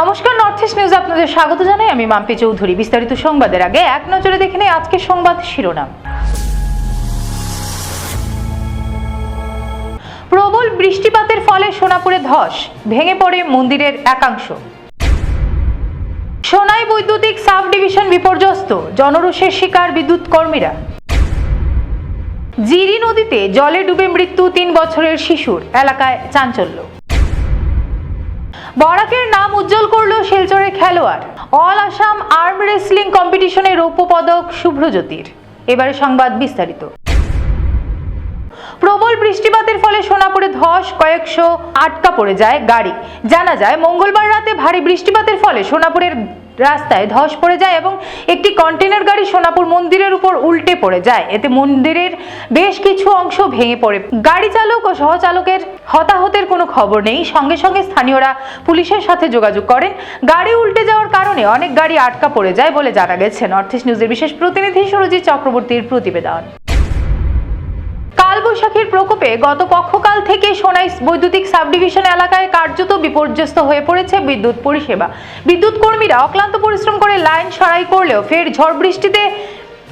নমস্কার north east news আপনাদের স্বাগত জানাই। আমি মাম্পি চৌধুরী। বিস্তারিত সংবাদের আগে এক নজরে দেখে নেই আজকের সংবাদ শিরোনাম। প্রবল বৃষ্টিপাতের ফলে সোনাপুরে ধস, ভেঙে পড়ে মন্দিরের একাংশ। সোনাই বৈদ্যুতিক সাব ডিভিশন বিপর্যস্ত, জনরোষের শিকার বিদ্যুৎ কর্মীরা। জিরি নদীতে জলে ডুবে মৃত্যু তিন বছরের শিশুর, এলাকায় চাঞ্চল্য। বরাকের নাম উজ্জ্বল করল শিলচরের খেলোয়াড়। অল আসাম আর্ম রেসলিং কম্পিটিশনের রৌপ্য পদক শুভ্রজ্যোতির। এবারে সংবাদ বিস্তারিত। প্রবল বৃষ্টিপাতের ফলে সোনাপুরে ধস, কয়েকশো আটকা পড়ে যায় গাড়ি। জানা যায়, মঙ্গলবার রাতে ভারী বৃষ্টিপাতের ফলে সোনাপুরের রাস্তায় ধস পড়ে যায় এবং একটি কন্টেনার গাড়ি সোনাপুর মন্দিরের উপর উল্টে পড়ে যায়। এতে মন্দিরের বেশ কিছু অংশ ভেঙে পড়ে। গাড়ি চালক ও সহচালকের হতাহতের কোনো খবর নেই। সঙ্গে সঙ্গে স্থানীয়রা পুলিশের সাথে যোগাযোগ করেন। গাড়ি উল্টে যাওয়ার কারণে অনেক গাড়ি আটকা পড়ে যায় বলে জানা গেছে। নর্থ ইস্ট নিউজের বিশেষ প্রতিনিধি সুরজিৎ চক্রবর্তীর প্রতিবেদন। কালবৈশাখীর প্রকোপে গত পক্ষকাল থেকে সোনাই বৈদ্যুতিক সাবডিভিশন এলাকায় কার্যত বিপর্যস্ত হয়ে পড়েছে বিদ্যুৎ পরিষেবা। বিদ্যুৎ কর্মীরা অক্লান্ত পরিশ্রম করে লাইন সরাই করলেও ফের ঝড় বৃষ্টিতে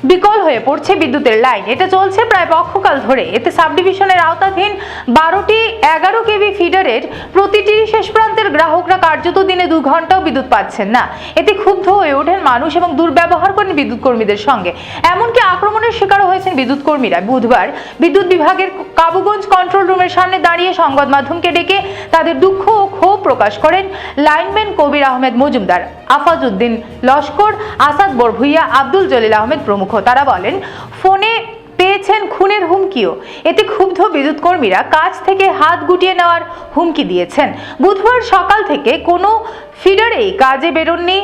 বিকল হয়ে পড়ছে বিদ্যুতের লাইন। এটা চলছে প্রায় পক্ষকাল ধরে। এতে সাবডিভিশনের আওতাধীন বারোটি এগারো কেভি ফিডারের প্রতিটি শেষ প্রান্তের গ্রাহকরা কার্যত দিনে দু ঘন্টাও বিদ্যুৎ পাচ্ছেন না। এতে ক্ষুব্ধ হয়ে ওঠেন মানুষ এবং দুর্ব্যবহার করেন বিদ্যুৎ কর্মীদের সঙ্গে। এমনকি আক্রমণের শিকারও হয়েছেন বিদ্যুৎ কর্মীরা বুধবার বিদ্যুৎ বিভাগের কাবুগঞ্জ কন্ট্রোল রুমের সামনে দাঁড়িয়ে সংবাদ মাধ্যমকে ডেকে তাদের দুঃখ ও ক্ষোভ প্রকাশ করেন লাইনম্যান কবির আহমেদ মজুমদার আফাজ উদ্দিন লস্কর, আসাদ বরভুইয়া, আব্দুল জলিল আহমেদ প্রমুখ। তারা বলেন, ফোনে পেয়েছেন খুনের হুমকিও। এতে ক্ষুব্ধ বিদ্যুৎ কর্মীরা কাজ থেকে হাত গুটিয়ে নেওয়ার হুমকি দিয়েছেন। বুধবার সকাল থেকে কোনো ফিডারেই কাজে বেরোননি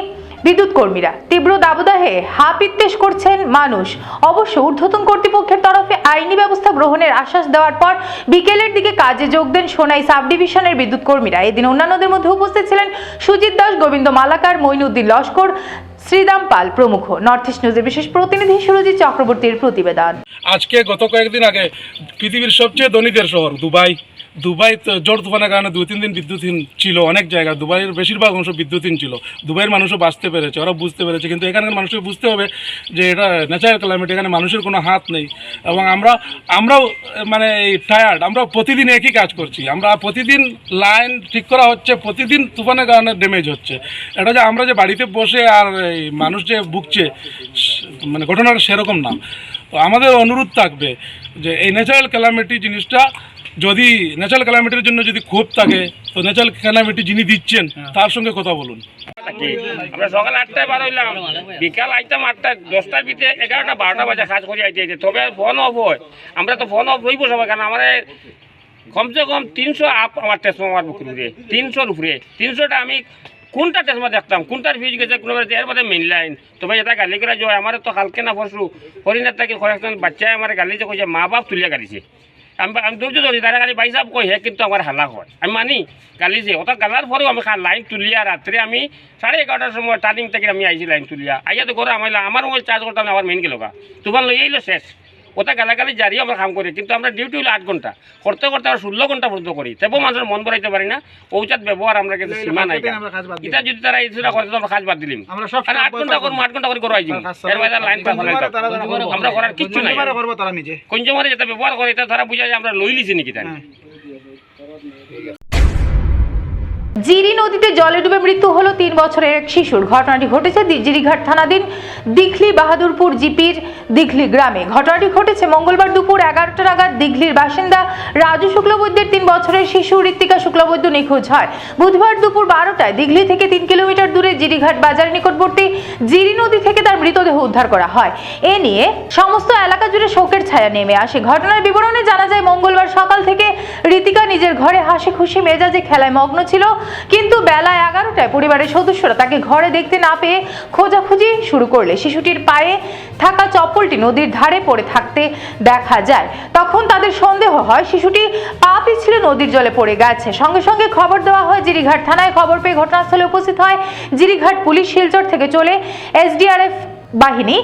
বিদ্যুৎ কর্মীরা। তীব্র দাবদাহে হাপিত্তেশ করছেন মানুষ। অবশ্য ঊর্ধ্বতন কর্তৃপক্ষের তরফে আইনি ব্যবস্থা গ্রহণের আশ্বাস দেওয়ার পর বিকেলের দিকে কাজে যোগ দেন সোনাই সাব ডিভিশনের বিদ্যুৎ কর্মীরা। এদিন অন্যান্যদের মধ্যে উপস্থিত ছিলেন সুজিত দাস, গোবিন্দ মালাকার, মঈনুদ্দিন লস্কর, শ্রীদাম পাল প্রমুখ। নর্থ ইস্ট নিউজের বিশেষ প্রতিনিধি সুরজিৎ চক্রবর্তীর প্রতিবেদন। আজকে গত কয়েকদিন আগে পৃথিবীর সবচেয়ে ধনীদের শহর দুবাই। দুবাই ঝড় তুফানের কারণে দুই, তিন দিন বিদ্যুৎহীন ছিল অনেক জায়গায় দুবাইয়ের বেশিরভাগ অংশ বিদ্যুৎহীন ছিল। দুবাইয়ের মানুষও বাঁচতে পেরেছে ওরা বুঝতে পেরেছে। কিন্তু এখানকার মানুষকে বুঝতে হবে যে এটা ন্যাচারাল ক্লাইমেট এখানে মানুষের কোনো হাত নেই। এবং আমরা, আমরাও মানে এই টায়ার্ড আমরা প্রতিদিন একই কাজ করছি। আমরা প্রতিদিন লাইন ঠিক করা হচ্ছে, প্রতিদিন তুফানের কারণে ড্যামেজ হচ্ছে। এটা যে আমরা যে বাড়িতে বসে আর এই মানুষ যে ভুগছে মানে ঘটনাটা সেরকম না। তো আমাদের অনুরোধ থাকবে যে এই ন্যাচারাল ক্যালামিটি জিনিসটা যদি ন্যাচারাল ক্যালামিটির জন্য যদি ক্ষোভ থাকে তো ন্যাচারাল ক্যালামিটি যিনি দিচ্ছেন তার সঙ্গে কথা বলুন। আমরা সকাল আটটায় বার হইলাম। বিকাল আইতাম আটটা দশটার ভিতরে এগারোটা বারোটা বাজে কাজ করে আইতে আইতে। তবে ফোন অফ হয়। আমরা তো ফোন অফ হইব সবাই কারণ আমার কমসে কম তিনশো আপ আমার ট্রেসমার উপরে। তিনশোর উপরে। তিনশোটা আমি কোনটা ট্রেসমা দেখতাম? কোনটার ফিউজ গেছে কোনো এর মধ্যে মেন লাইন তবে এটা গালি করে যায়। আমার তো কালকে না পরশু হরিণার থেকে কয়েকজন বাচ্চায় আমার গালি যে কইছে মা বাপ তুলিয়া গালিছে। আমি আমি ধৈর্য ধরি তারা কালি কই হে, কিন্তু আমার হালা হয়। আমি মানি, কালি যে ওটা গালার পরেও আমি লাইন তুলিয়া রাত্রে আমি সাড়ে এগারোটার সময় টার্নিং থেকে আমি আইসি লাইন তুলিয়া। আইয়া তো ঘরে আমার আমার মোবাইল চার্জ করতাম আমার মেইন গেল তোমার লই আইলো শেষ। ওটা গালাগালি জারি আমরা কাম করি কিন্তু আমরা ডিউটি হলো আট ঘণ্টা। করতে করতে আমরা ষোলো ঘণ্টা পর্যন্ত করি। তবুও মানুষের মন বড়াইতে পারি না পৌঁছাত ব্যবহার আমরা কিন্তু সীমা নাই এটা যদি তারা এই সুরা করে আমরা কাজ বাদ দিলিম। আমরা সব আর আট ঘণ্টা করব আট ঘণ্টা করে করো আইজি এর বাইরে লাইন পাস আমরা করার কিচ্ছু নাই। কনজিউমারে যেটা ব্যবহার করে এটা তারা বুঝায় যে আমরা লইলিছি নাকি তাই জিরি নদীতে জলে ডুবে মৃত্যু হলো তিন বছরের এক শিশুর। ঘটনাটি ঘটেছে জিরিঘাট থানাধীন দিঘলি বাহাদুরপুর জিপির দিঘলি গ্রামে। ঘটনাটি ঘটেছে মঙ্গলবার দুপুর এগারোটা নাগাদ দিঘলির বাসিন্দা রাজু শুক্লবৈদ্যের তিন বছরের শিশু ঋত্বিকা শুক্লবৈদ্য নিখোঁজ হয়। বুধবার দুপুর বারোটায় দিঘলি থেকে তিন কিলোমিটার দূরে জিরিঘাট বাজার নিকটবর্তী জিরি নদী থেকে তার মৃতদেহ উদ্ধার করা হয়। এ নিয়ে সমস্ত এলাকা জুড়ে শোকের ছায়া নেমে আসে। ঘটনার বিবরণে জানা যায়, মঙ্গলবার সকাল থেকে ঋতিকা নিজের ঘরে হাসি খুশি মেজাজে খেলায় মগ্ন ছিল। কিন্তু বেলা এগারোটায় পরিবারের সদস্যরা তাকে ঘরে দেখতে না পেয়ে খোঁজাখুঁজি শুরু করলে। শিশুটির পায়ে থাকা চপ্পলটি নদীর ধারে পড়ে থাকতে দেখা যায়। তখন তাদের সন্দেহ হয়, শিশুটি পা পিছলে নদীর জলে পড়ে গেছে। সঙ্গে সঙ্গে খবর দেওয়া হয় জিরিঘাট থানায় খবর পেয়ে ঘটনাস্থলে উপস্থিত হয়। জিরিঘাট পুলিশ শিলচর থেকে চলে এসডিআরএফ বাহিনী।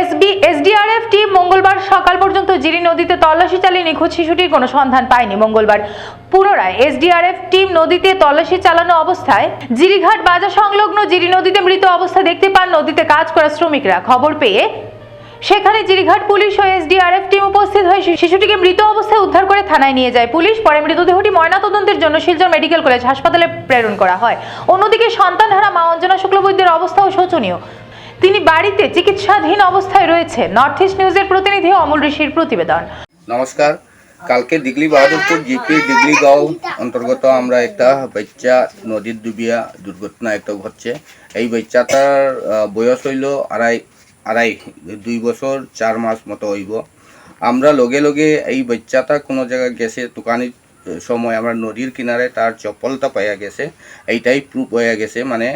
এসবি, এসডিআরএফ টিম মঙ্গলবার সকাল পর্যন্ত জিরি নদীতে তল্লাশি চালিয়ে নিখোঁজ শিশুটির কোনো সন্ধান পায়নি। মঙ্গলবার পুনরায় এসডিআরএফ টিম নদীতে তল্লাশি চালানো অবস্থায় জিরিঘাট বাজার সংলগ্ন জিরি নদীতে মৃত অবস্থায় দেখতে পান নদীতে কাজ করা শ্রমিকরা। খবর পেয়ে সেখানে জিরিঘাট পুলিশ ও এসডিআরএফ টিম উপস্থিত হয়ে শিশুটিকে মৃত অবস্থায় উদ্ধার করে থানায় নিয়ে যায় পুলিশ। পরে মৃতদেহটি ময়নাতদন্তের জন্য শিলচর মেডিকেল কলেজ হাসপাতালে প্রেরণ করা হয়। অন্যদিকে সন্তানহারা মা অঞ্জনা শুক্লবৈদ্যের অবস্থাও শোচনীয়। তিনি বাড়িতে চিকিৎসাধীন অবস্থায় রয়েছে। নর্থ ইস্ট নিউজের প্রতিনিধি অমল ঋষির প্রতিবেদন। নমস্কার। কালকে দিগলি বাহাদুরপুর জিপি দিগলি গাঁও অন্তর্গত আমরা একটা বাচ্চা নদীর ডুবিয়া দুর্ঘটনা একটা ঘটছে। এই বাচ্চাটার বয়স হইল আড়াই আড়াই, দুই বছর, চার মাস মতো হইব। আমরা লগে লগে এই বাচ্চাটা কোনো জায়গায় গেছে দোকানির সময় আমরা নদীর কিনারে তার চপ্পলটা পাইয়া গেছে, এইটাই প্রুফ হয়ে গেছে মানে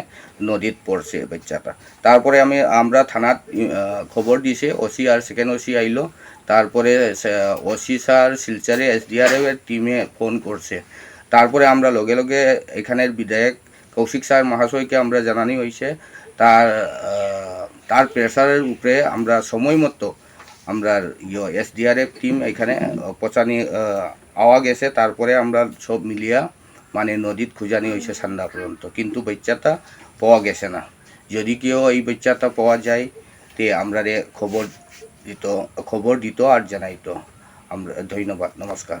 নদীত পড়ছে বাচ্চাটা। তারপরে আমি, আমরা থানাত খবর দিছে, ওসি আর সেকেন্ড ওসি আইলো, তারপরে ওসি স্যার, শিলচারে এসডিআরএফ এর টিমে ফোন করছে। তারপরে আমরা লগে লগে এখানের বিধায়ক কৌশিক স্যার মহাশয়কে আমরা জানানি হয়েছে তার তার প্রেসারের উপরে আমরা সময় মতো আমরা ইয়ে এসডিআরএফ টিম এখানে পচানি আওয়া গেছে তারপরে আমরা সব মিলিয়া মানে নদীত খুঁজানি হয়েছে সান্দা পর্যন্ত। কিন্তু বাচ্চাটা পাওয়া গেছে না। যদি কেউ এই বাচ্চাটা পাওয়া যায়, তে আমরা রে খবর দিত খবর দিত আর জানাইতো। আমরা, ধন্যবাদ, নমস্কার।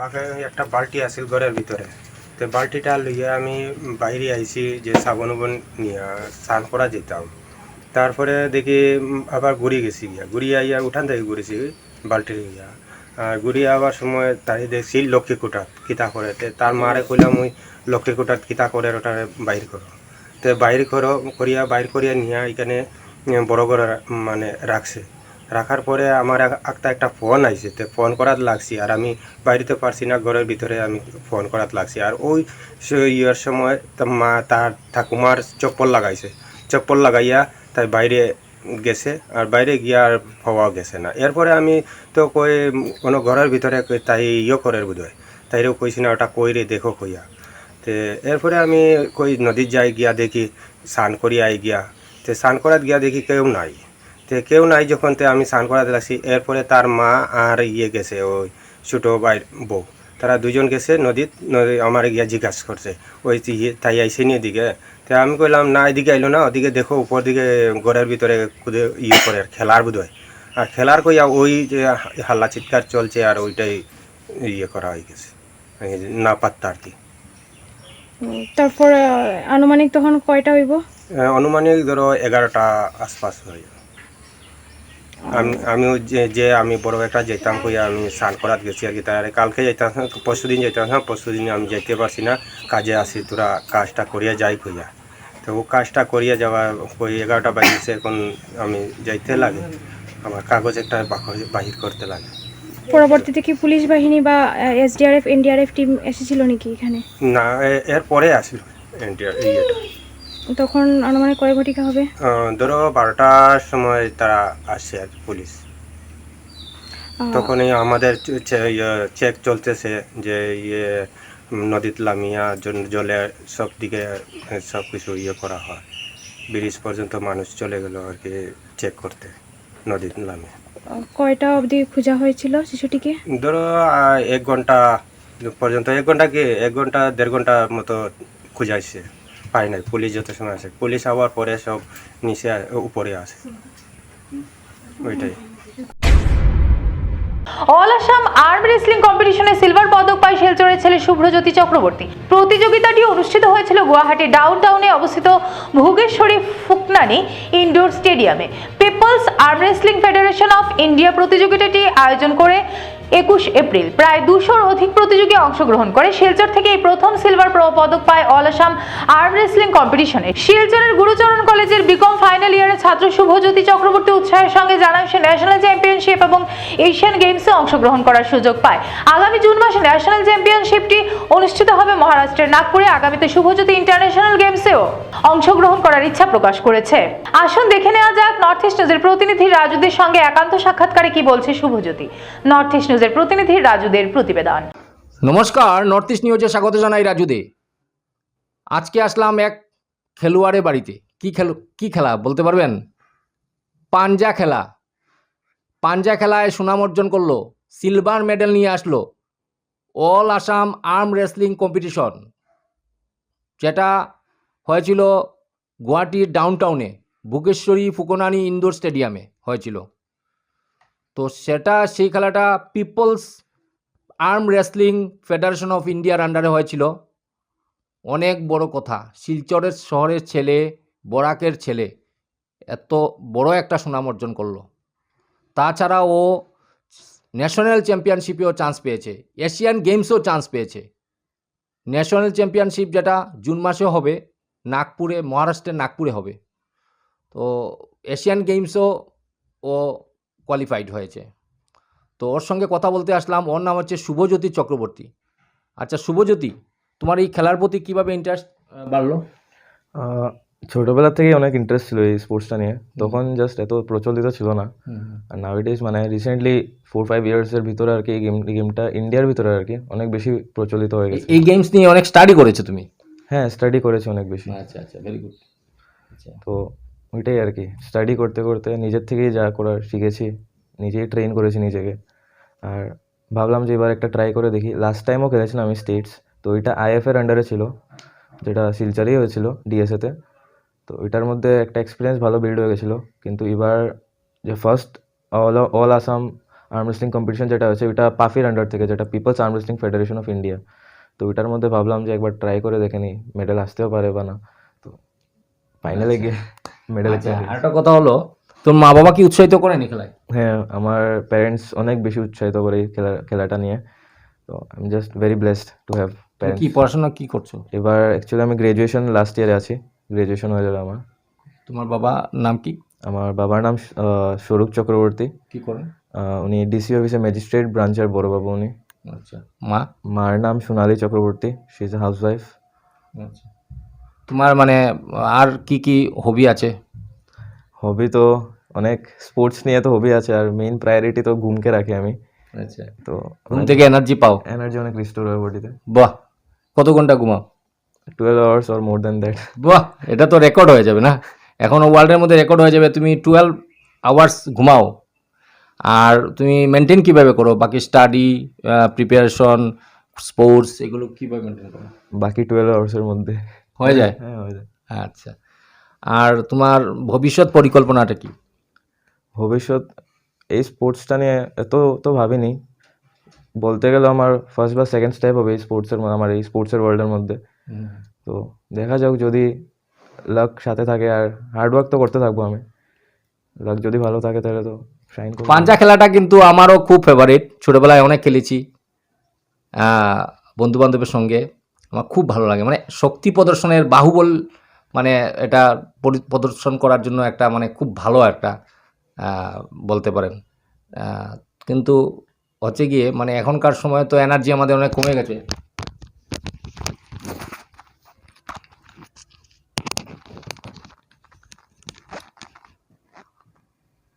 বাঘে একটা বালতি আছিল ঘরের ভিতরে। তো বালতিটা লইয়া আমি বাইরে আইছি যে সাবন উবন নিয়ে স্নান করা যেতাম। তারপরে দেখি আবার ঘুরিয়ে গেছি গিয়া। ঘুরি আইয়া উঠান থেকে ঘুরেছি বালতি গিয়া। আর ঘুরি আবার সময় তাই দেখছি লক্ষ্মী কুটাত কিতা করে। তার মারে কইলাম, ওই লক্ষ্মী কুটাত কিতা করে ওটা বাইর করো। তো বাইর করো, করিয়া বাইর করিয়া নিয়ে এখানে বড় করে মানে রাখছে। রাখার পরে আমার এক- একটা একটা ফোন আইছে। তো ফোন করাত লাগছি আর আমি বাইরেতে পারছি না, ঘরের ভিতরে আমি ফোন করাত লাগছি। আর ওই ইয়ের সময় মা, তার ঠাকুমার চপ্পল লাগাইছে। চপ্পল লাগাইয়া তাই বাইরে গেছে, আর বাইরে গিয়া আর পাওয়া গেছে না। এরপরে আমি তো কই, কোনো ঘরের ভিতরে তাই ইয়ে করে বোধ হয় তাইরেও কইছি না, ওটা কইরে দেখো কইয়া। তে এরপরে আমি কই নদীর যাই গিয়া দেখি, স্নান করি আই গিয়া। তে স্নান করাত গিয়া দেখি কেউ নাই। তে কেউ নাই যখন, তে আমি স্নান করাতে লাগছি। এরপরে তার মা আর ইয়ে গেছে, ওই ছোটো ভাই বউ। তারা দুজন গেছে নদীত, নদী আমার গিয়া জিজ্ঞাসা করছে। ওই ইয়ে তাই আইসে নি এদিকে? তে আমি কইলাম না এদিকে আইলো না ওদিকে দেখো উপর দিকে ঘরের ভিতরে কুদে ইয়ে করে আর খেলার বোধ হয় আর খেলার কইয়া ওই যে হাল্লা চিৎকার চলছে আর ওইটাই ইয়ে করা হয়ে গেছে। না পাত্তা আর কি। তারপর আনুমানিক তখন কয়টা হইব? আহ, অনুমানিক ধরো এগারোটা আশপাশ হয়ে যাবে। আমি আমিও যে যে আমি বড় একটা যেতাম কইয়া আমি স্নান করাত গেছি আর কি তার কালকে যেতাম পরশু দিন যেতাম পরশু দিন আমি যেতে পারছি না কাজে আসি তোরা কাজটা করিয়া যাই কইয়া। তো ও কাজটা করিয়া যাওয়া কই এগারোটা বাজিছে এখন আমি যাইতে লাগে। আমার কাগজ একটা বাহির করতে লাগে। পরবর্তীতে কি পুলিশ বাহিনী বা এসডিআরএফ এনডিআরএফ টিম এসেছিল নাকি এখানে? না এর পরে আসলো এনটিআর ইয়েটা তখন আনুমানিক কয় ঘটিকা হবে? ধরো বারোটার সময় তারা আসছে আর পুলিশ। তখনই আমাদের চে- চে- ইয়ে চেক চলতেছে যে ইয়ে নদীত লামিয়া জন- জলে সব দিকে সব কিছু ইয়ে করা হয়। ব্রিজ পর্যন্ত মানুষ চলে গেল আর কি চেক করতে নদীত লামিয়া। কয়টা অবধি খোঁজা হয়েছিল শিশুটিকে? ধরো এক ঘণ্টা পর্যন্ত এক ঘণ্টা কি এক ঘণ্টা দেড় ঘণ্টা মতো খুঁজাইছে। পাই নাই পুলিশ যত সময় আসে। পুলিশ আবার পরে সব নিচে উপরে আসে। ওইটাই। অল আসাম আর্ম রেসলিং কম্পিটিশনে সিলভার পদক পায় শিলচরের ছেলে শুভ্রজ্যোতি চক্রবর্তী। প্রতিযোগিতাটি অনুষ্ঠিত হয়েছিল গুয়াহাটি ডাউন টাউনে অবস্থিত ভুগেশ্বরী ফুকনানি ইনডোর স্টেডিয়ামে। People's arm wrestling federation of India প্রতিযোগিতাটি আয়োজন করে একুশ এপ্রিল। প্রায় দুশোর অধিক প্রতিযোগী অংশগ্রহণ করে শিলচর থেকে এই প্রথম সিলভার পদক পায় অল আসাম আর্ম রেসলিং কম্পিটিশনে। শিলচরের গুরুচরণ কলেজের বিকম ফাইনাল ইয়ারের ছাত্র শুভজ্যোতি চক্রবর্তী উৎসাহের সঙ্গে জানান সে ন্যাশনাল চ্যাম্পিয়নশিপ এবং এশিয়ান গেমসে অংশগ্রহণ করার সুযোগ পায়। আগামী জুন মাসে ন্যাশনাল চ্যাম্পিয়নশিপটি অনুষ্ঠিত হবে মহারাষ্ট্রের নাগপুরে। আগামীতে শুভজ্যোতি ইন্টারন্যাশনাল গেমসেও অংশগ্রহণ করার ইচ্ছা প্রকাশ করেছে। আসুন দেখে নেওয়া যাক নর্থ ইস্ট নিউজের প্রতিনিধি রাজুদের সঙ্গে একান্ত সাক্ষাৎকারে কি বলছে শুভজ্যোতি। নর্থ ইস্ট নিউজের প্রতিনিধি রাজুদের প্রতিবেদন। নমস্কার নর্থ ইস্ট নিউজে স্বাগত জানাই রাজুদে। আজকে আসলাম এক খেলোয়াড়ের বাড়িতে। কি খেলো, কি খেলা বলতে পারবেন? পাঞ্জা খেলা। পাঞ্জা খেলায় সুনাম অর্জন করল, সিলভার মেডেল নিয়ে আসলো, all Assam arm wrestling competition. যেটা হয়েছিল গুয়াহাটির ডাউনটাউনে বুকেশ্বরী ফুকনানি ইনডোর স্টেডিয়ামে হয়েছিল। তো সেটা সেই খেলাটা people's arm wrestling federation of ইন্ডিয়ার আন্ডারে হয়েছিল। অনেক বড় কথা। শিলচরের শহরের ছেলে, বরাকের ছেলে এত বড় একটা সুনাম অর্জন করল। তাছাড়া ও ন্যাশনাল চ্যাম্পিয়নশিপেও চান্স পেয়েছে। এশিয়ান গেমসেও চান্স পেয়েছে। ন্যাশনাল চ্যাম্পিয়নশিপ যেটা জুন মাসে হবে, নাগপুরে, মহারাষ্ট্রের নাগপুরে হবে। তো এশিয়ান গেমসও ও কোয়ালিফাইড হয়েছে। তো ওর সঙ্গে কথা বলতে আসলাম ওর নাম হচ্ছে শুভজ্যোতি চক্রবর্তী। আচ্ছা শুভজ্যোতি তোমার এই খেলার প্রতি কীভাবে ইন্টারেস্ট বাড়লো? ছোটবেলা থেকেই অনেক ইন্টারেস্ট ছিল এই স্পোর্টসটা নিয়ে। তখন জাস্ট এত প্রচলিত ছিল না। আর নাউডেজ মানে রিসেন্টলি ফোর ফাইভ ইয়ার্সের ভিতরে আর কি এই গেম এই গেমটা ইন্ডিয়ার ভিতরে আর কি অনেক বেশি প্রচলিত হয়ে গেছে। এই গেমস নিয়ে অনেক স্টাডি করেছ তুমি? হ্যাঁ স্টাডি করেছি অনেক বেশি। আচ্ছা আচ্ছা ভেরি গুড আচ্ছা। তো ওইটাই আর কি। স্টাডি করতে করতে নিজের থেকেই যা করার শিখেছি নিজেই ট্রেন করেছি নিজেকে। আর ভাবলাম যে এবার একটা ট্রাই করে দেখি। লাস্ট টাইমও খেলেছিলাম আমি স্টেটস তো ওইটা আইএফের আন্ডারে ছিল যেটা শিলচারেই হয়েছিল ডিএসএতে তো। ওইটার মধ্যে একটা এক্সপিরিয়েন্স ভালো বিল্ড হয়ে গেছিল। কিন্তু এবার যে first all all Assam arm wrestling competition যেটা হয়েছে ওইটা পাফির আন্ডার থেকে যেটা people's arm wrestling federation of India তো ওইটার মধ্যে ভাবলাম যে একবার ট্রাই করে দেখে নিই মেডেল আসতেও পারে বা না। তো ফাইনালে গিয়ে মেডেল আচ্ছা আরেকটা কথা হলো তোর মা বাবা কি উৎসাহিত করেনি খেলায়? হ্যাঁ আমার প্যারেন্টস অনেক বেশি উৎসাহিত করে এই খেলা খেলাটা নিয়ে। তো I am just very blessed to have parents কি পড়াশোনা কি করছ? এবার অ্যাকচুয়ালি আমি গ্র্যাজুয়েশন লাস্ট ইয়ারে আছি। গ্র্যাজুয়েশন হয়ে যাবে আমার। তোমার বাবা নাম কি? আমার বাবার নাম স্বরূপ চক্রবর্তী। কি করেন? উনি ডিসি অফিসে ম্যাজিস্ট্রেট ব্রাঞ্চের বড়বাবু উনি। আচ্ছা মা? মার নাম Sonali Chakraborty. She is a housewife আচ্ছা। তোমার মানে আর কি কি হবি আছে? হবি তো অনেক স্পোর্টস নিয়ে তো হবি আছে আর মেইন প্রায়োরিটি তো ঘুমকে রাখি আমি। আচ্ছা। তো ঘুম থেকে এনার্জি পাও? এনার্জি অনেক রিস্টোর হয় বডিতে বাহ কত ঘণ্টা ঘুমাও? Twelve hours or more than that বাহ এটা তো রেকর্ড হয়ে যাবে না? এখন ওয়ার্ল্ডের মধ্যে রেকর্ড হয়ে যাবে তুমি টুয়েলভ আওয়ার্স ঘুমাও। আর তুমি মেনটেন কীভাবে করো? বাকি স্টাডি প্রিপারেশন স্পোর্টস এগুলো কীভাবে মেনটেন করো? বাকি টুয়েলভ আওয়ার্সের মধ্যে। হয়ে যায়? হ্যাঁ হয়ে যায়। আচ্ছা। আর তোমার ভবিষ্যৎ পরিকল্পনাটা কি? ভবিষ্যৎ এই স্পোর্টসটা নিয়ে এত তো ভাবিনি। বলতে গেলে আমার ফার্স্ট বা সেকেন্ড স্টেপ হবে এই স্পোর্টসের আমার এই স্পোর্টসের ওয়ার্ল্ডের মধ্যে। তো দেখা যাক যদি লাক সাথে থাকে আর হার্ডওয়ার্ক তো করতে থাকব আমি। লাক যদি ভালো থাকে তাহলে তো শাইন পাঞ্জা খেলাটা কিন্তু আমারও খুব ফেভারিট ছোটোবেলায় অনেক খেলেছি বন্ধু বান্ধবের সঙ্গে। আমার খুব ভালো লাগে। মানে শক্তি প্রদর্শনের বাহুবল মানে এটা পরি- প্রদর্শন করার জন্য একটা মানে খুব ভালো একটা বলতে পারেন। কিন্তু হচ্ছে গিয়ে মানে এখনকার সময় তো এনার্জি আমাদের অনেক কমে গেছে।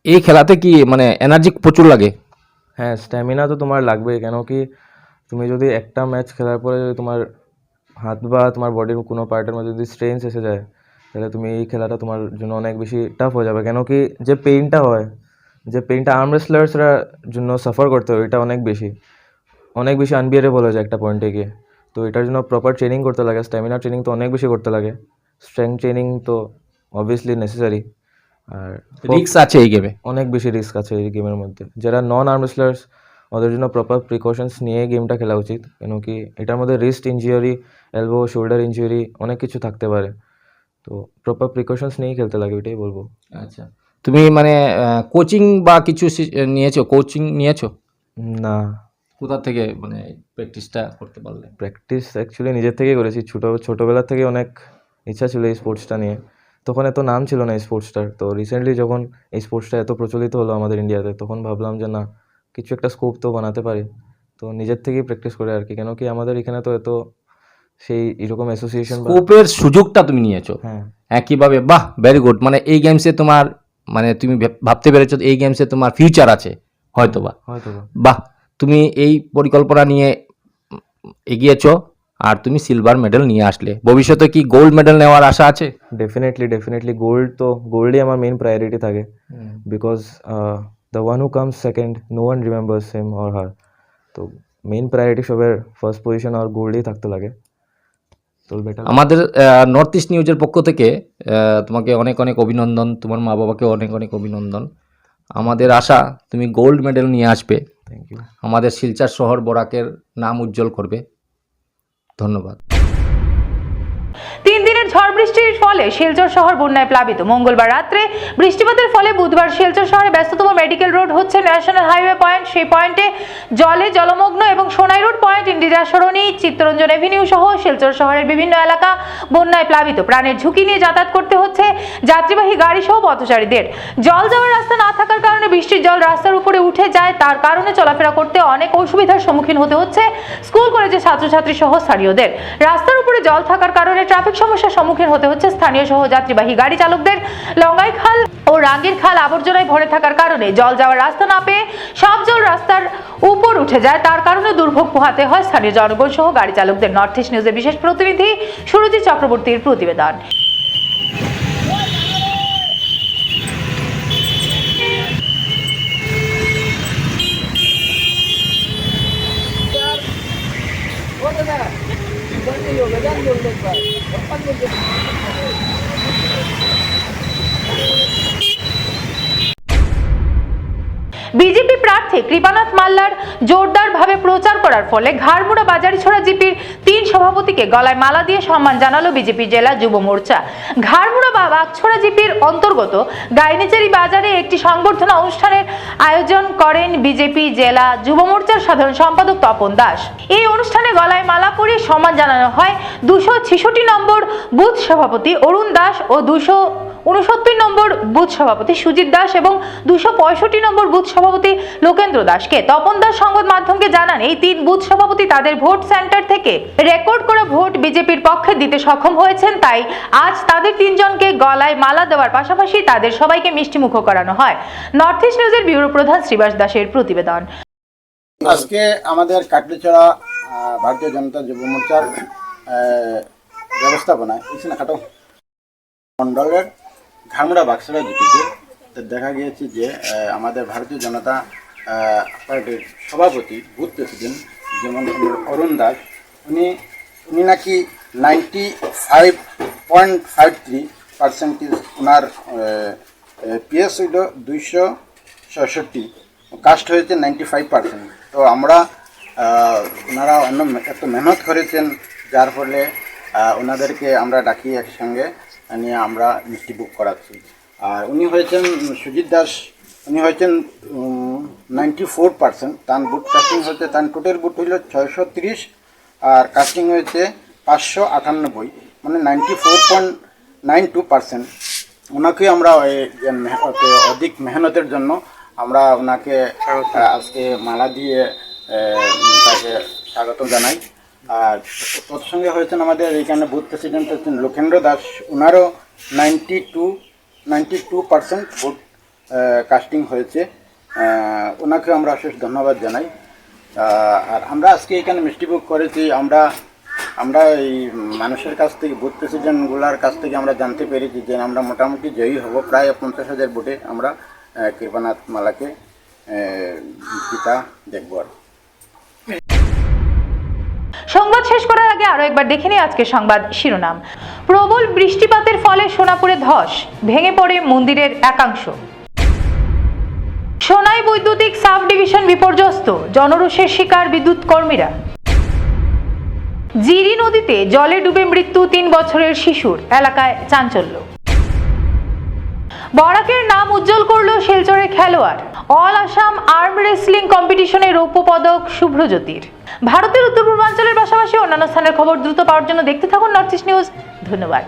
এই খেলাতে কি মানে এনার্জি প্রচুর লাগে? হ্যাঁ স্ট্যামিনা তো তোমার লাগবেই। কেন কি তুমি যদি একটা ম্যাচ খেলার পরে যদি তোমার হাত বা তোমার বডির কোনো পার্টের মধ্যে যদি স্ট্রেন্স এসে যায় তাহলে তুমি এই খেলাটা তোমার জন্য অনেক বেশি টাফ হয়ে যাবে। কেন কি যে পেইনটা হয় যে পেইনটা আর্ম রেসলার্সরা জন্য সাফার করতে হয় এটা অনেক বেশি। অনেক বেশি আনবিয়ারেবল হয়ে যায় একটা পয়েন্টে গিয়ে। তো এটার জন্য প্রপার ট্রেনিং করতে লাগে স্ট্যামিনা ট্রেনিং তো অনেক বেশি করতে লাগে। স্ট্রেংথ ট্রেনিং তো অবভিয়াসলি নেসেসারি আর রিস্ক আছে এই গেমে অনেক বেশি রিস্ক আছে এই গেমের মধ্যে। যারা নন আর্ম রেসলার্স ওদের জন্য প্রপার প্রিকশনস নিয়ে গেমটা খেলা উচিত। কেন কি এটার মধ্যে wrist injury elbow shoulder injury অনেক কিছু থাকতে পারে। তো প্রপার প্রিকশনস নিয়েই খেলতে লাগে ওইটাই বলব। আচ্ছা। তুমি মানে কোচিং বা কিছু নিয়েছো? কোচিং নিয়েছো? না। কোথা থেকে মানে প্র্যাকটিসটা করতে পারলে? প্র্যাকটিস অ্যাকচুয়ালি নিজের থেকেই করেছি। ছোটো ছোটোবেলা থেকে অনেক ইচ্ছা ছিল এই স্পোর্টসটা নিয়ে। তখন এত নাম ছিল না এই স্পোর্টসটার তো রিসেন্টলি যখন এই স্পোর্টসটা এত প্রচলিত হলো আমাদের ইন্ডিয়াতে তখন ভাবলাম যে না কিছু একটা স্কোপ তো বানাতে পারি। তো নিজের থেকেই প্র্যাকটিস করে আর কি। কেন কি আমাদের এখানে তো এত সেই এরকম অ্যাসোসিয়েশন স্কোপের সুযোগটা তুমি নিয়েছো। হ্যাঁ। একইভাবে বাহ ভেরি গুড মানে এই গেমসে তোমার মানে তুমি ভেব- ভাবতে পেরেছ এই গেমসে তোমার ফিউচার আছে হয়তো বা হয়তো বাহ তুমি এই পরিকল্পনা নিয়ে এগিয়েছো আর তুমি সিলভার মেডেল নিয়ে আসলে। ভবিষ্যতে কি গোল্ড মেডেল নেওয়ার আশা আছে? ডেফিনেটলি ডেফিনেটলি গোল্ড তো গোল্ডই আমার মেন প্রায়োরিটি থাকে। Because the one who comes second no one remembers him or her তো মেন প্রায়োরিটি সবের ফার্স্ট পজিশন আর গোল্ডই থাকতে লাগে। তো আমাদের নর্থ ইস্ট নিউজের পক্ষ থেকে তোমাকে অনেক অনেক অভিনন্দন। তোমার মা বাবাকে অনেক অনেক অভিনন্দন। আমাদের আশা তুমি গোল্ড মেডেল নিয়ে আসবে। থ্যাংক ইউ আমাদের শিলচর শহর বরাকের নাম উজ্জ্বল করবে। ধন্যবাদ। ঝড় বৃষ্টির ফলে শিলচর শহর বন্যায় প্লাবিত। মঙ্গলবার রাত্রে বৃষ্টিপাতের ফলে বুধবার শিলচর শহরে ব্যস্ততম মেডিকেল রোড হচ্ছে ন্যাশনাল হাইওয়ে পয়েন্ট। সেই পয়েন্টে জলে জলমগ্ন এবং Sonai road point Indira Sarani, Chittaranjan avenue সহ শিলচর শহরের বিভিন্ন এলাকা বন্যায় প্লাবিত। প্রাণের ঝুঁকি নিয়ে যাতায়াত করতে হচ্ছে যাত্রীবাহী গাড়ি সহ পথচারীদের। জল যাওয়ার রাস্তা না থাকার কারণে বৃষ্টির জল রাস্তার উপরে উঠে যায়। তার কারণে চলাফেরা করতে অনেক অসুবিধার সম্মুখীন হতে হচ্ছে স্কুল, কলেজের ছাত্রছাত্রী সহ স্থানীয়দের। রাস্তার উপরে জল থাকার কারণে ট্রাফিক সমস্যার সম্মুখীন হতে হচ্ছে স্থানীয় সহ যাত্রীবাহী গাড়ি চালকদের। লঙ্গাই খাল ও রাঙ্গির খাল আবর্জনায় ভরে থাকার কারণে জল যাওয়ার রাস্তা না পেয়ে সব জল রাস্তার উপর উঠে যায়। তার কারণে দুর্ভোগ পোহাতে হয় স্থানীয় জনগণ সহ গাড়ি চালকদের। নর্থ ইস্ট নিউজের বিশেষ প্রতিনিধি সুরজিৎ চক্রবর্তীর প্রতিবেদন। বিজেপি প্রার্থী কৃপানাথ মাল্লার জোরদারভাবে প্রচার করার ফলে ঘাড়মুড়া বাজারিছড়া জিপির তিন সভাপতিকে গলায় মালা দিয়ে সম্মান জানালো বিজেপি জেলা যুব মোর্চা। ঘাড়মুড়া বা বাগছড়া জিপির অন্তর্গত গাইনিচারি বাজারে একটি সংবর্ধনা অনুষ্ঠানের আয়োজন করেন বিজেপি জেলা যুব মোর্চার সাধারণ সম্পাদক তপন দাস। এই অনুষ্ঠানে গলায় মালা পরিয়ে সম্মান জানানো হয় দুশো নম্বর বুথ সভাপতি অরুণ দাস ও দুশো উনসত্তর নম্বর বুথ সভাপতি সুজিত দাস এবং দুশো পঁয়ষট্টি নম্বর বুথ সভাপতি লোকেন্দ্র দাসকে। তপন দাস সংবাদ মাধ্যমকে জানান, এই তিন বুথ সভাপতি তাদের ভোট সেন্টার থেকে রেকর্ড করা ভোট বিজেপির পক্ষে দিতে সক্ষম হয়েছেন। তাই আজ তাদের তিনজনকে গলায় মালা দেওয়ার পাশাপাশি তাদের সবাইকে মিষ্টিমুখ করানো হয়। নর্থ ইস্ট নিউজের ব্যুরো প্রধান শ্রীবাস দাসের প্রতিবেদন। আজকে আমাদের কাটলিছড়া ভারতীয় জনতা যুব মোর্চার ব্যবস্থাপনায় মণ্ডলের বাক্সড়া জিপিতে তো দেখা গিয়েছে যে আমাদের ভারতীয় জনতা পার্টির সভাপতি বুথ প্রেসিডেন্ট যেমন অরুণ দাস, উনি উনি নাকি ninety five point five three percentage ওনার পিএস হইল দুইশো ছষট্টি কাস্ট হয়েছে নাইনটি ফাইভ পার্সেন্ট তো আমরা ওনারা অন্য এত মেহনত করেছেন, যার ফলে ওনাদেরকে আমরা ডাকি একসঙ্গে। নিয়ে আমরা মিষ্টি বুক করাচ্ছি। আর উনি হয়েছেন সুজিত দাস উনি হয়েছেন নাইনটি ফোর পার্সেন্ট তার বুট কাস্টিং হয়েছে তার টোটাল বুট হইল ছয়শো তিরিশ আর কাস্টিং হয়েছে পাঁচশো আটানব্বই মানে ninety four point nine two percent ওনাকে আমরা অধিক মেহনতের জন্য আমরা ওনাকে আজকে মালা দিয়ে তাকে স্বাগত জানাই। আর তৎসঙ্গে হয়েছেন আমাদের এখানে বুথ প্রেসিডেন্ট হচ্ছেন লোকেন্দ্র দাস। ওনারও ninety two ninety two percent vote casting হয়েছে ওনাকে আমরা অশেষ ধন্যবাদ জানাই। আর আমরা আজকে এখানে মিষ্টি করেছি। আমরা আমরা এই মানুষের কাছ থেকে বুথ প্রেসিডেন্টগুলার কাছ থেকে আমরা জানতে পেরেছি যে আমরা মোটামুটি জয়ী হব। প্রায় পঞ্চাশ হাজার ভোটে আমরা কৃপানাথ মালাকে পিতা দেখব আর। সংবাদ শেষ করার আগে আরও একবার দেখে নিই আজকের সংবাদ শিরোনাম। প্রবল বৃষ্টিপাতের ফলে সোনাপুরে ধস, ভেঙে পড়ে মন্দিরের একাংশ। সোনাই বৈদ্যুতিক সাব ডিভিশন বিপর্যস্ত, জনরোষের শিকার বিদ্যুৎ কর্মীরা। জিরি নদীতে জলে ডুবে মৃত্যু তিন বছরের শিশুর, এলাকায় চাঞ্চল্য। বরাকের নাম উজ্জ্বল করল শিলচরের খেলোয়াড়। অল আসাম আর্ম রেসলিং কম্পিটিশনে রৌপ্য পদক শুভ্রজ্যোতির। ভারতের উত্তর পূর্বাঞ্চলের পাশাপাশি অন্যান্য স্থানের খবর দ্রুত পাওয়ার জন্য দেখতে থাকুন নর্থ ইস্ট নিউজ ধন্যবাদ।